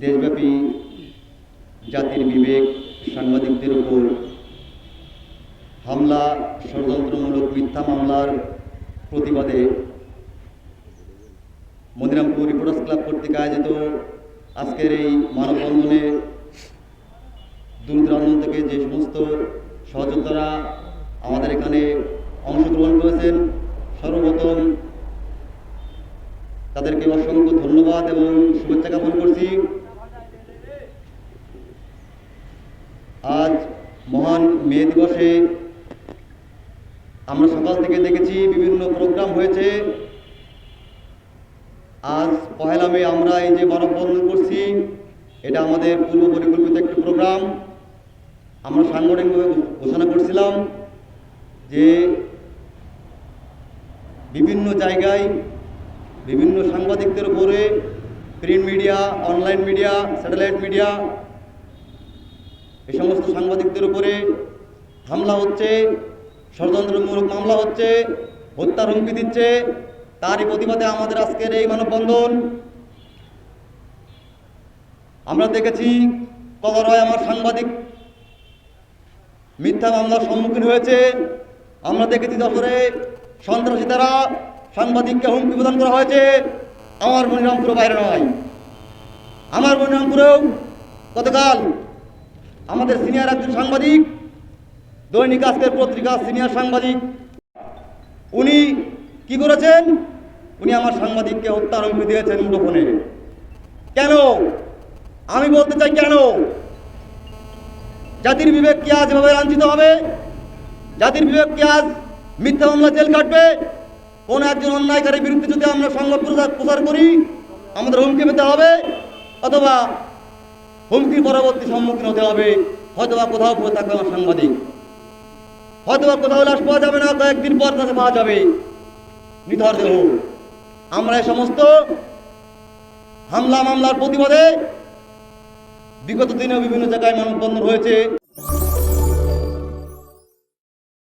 দেশব্যাপী জাতির বিবেক সাংবাদিকদের উপর হামলা, ষড়যন্ত্রমূলক মিথ্যা মামলার প্রতিবাদে মদিরামপুর রিপোর্টার্স ক্লাব কর্তৃক আয়োজিত আজকের এই মানববন্ধনে দূর দূরান্ত থেকে যে সমস্ত সহযোদ্ধারা আমাদের এখানে অংশগ্রহণ করেছেন, সর্বপ্রথম তাদেরকে অসংখ্য ধন্যবাদ এবং শুভেচ্ছা জ্ঞাপন করছি আজ মহান মে দিবসে আমরা সকাল থেকে দেখেছি বিভিন্ন প্রোগ্রাম হয়েছে। আজ পহেলা মে আমরা এই যে মানববন্ধন করছি, এটা আমাদের পূর্ব পরিকল্পিত একটি প্রোগ্রাম। আমরা সাংগঠনিকভাবে ঘোষণা করছিলাম যে বিভিন্ন জায়গায় বিভিন্ন সাংবাদিকদের উপরে print media online media satellite media এই সমস্ত সাংবাদিকদের উপরে হামলা হচ্ছে, ষড়যন্ত্রমূলক মামলা হচ্ছে হত্যার হুমকি দিচ্ছে। তারই প্রতিবাদে আমাদের আজকের এই মানববন্ধন। আমরা দেখেছি কবরয় আমার সাংবাদিক। মিথ্যা মামলার সম্মুখীন হয়েছে। আমরা দেখেছি যশোরে সন্ত্রাসী দ্বারা সাংবাদিককে হুমকি প্রদান করা হয়েছে। আমার মনিরামপুর বাইরে নয়। আমার মনিরামপুরেও গতকাল আমাদের সিনিয়র একজন সাংবাদিক, দৈনিক আজকের পত্রিকা সিনিয়র সাংবাদিক। উনি কি করেছেন? উনি আমার সাংবাদিককে হত্যার হুমকি দিয়েছেন মুঠোফোনে। কেন? আমি বলতে চাই কেন? জাতির বিবেক কি আজ এভাবে লাঞ্ছিত হবে? জাতির বিবেক কি আজ মিথ্যা মামলা জেল কাটবে? কোন একজন অন্যায়কারীর বিরুদ্ধে যদি আমরা সংবাদ প্রচার প্রচার করি, আমাদের হুমকি পেতে হবে? অথবা হুমকির পরবর্তী সম্মুখীন হতে হবে। হয়তোবা কোথাও থাকবে আমার সাংবাদিক। হয়তোবা কোথাও লাশ পাওয়া যাবে না, কয়েকদিন পর তাকে পাওয়া যাবে। নিথর দেহ। আমরা এই সমস্ত হামলা মামলার প্রতিবাদে বিগত দিনেও বিভিন্ন জায়গায় মানববন্ধন হয়েছে।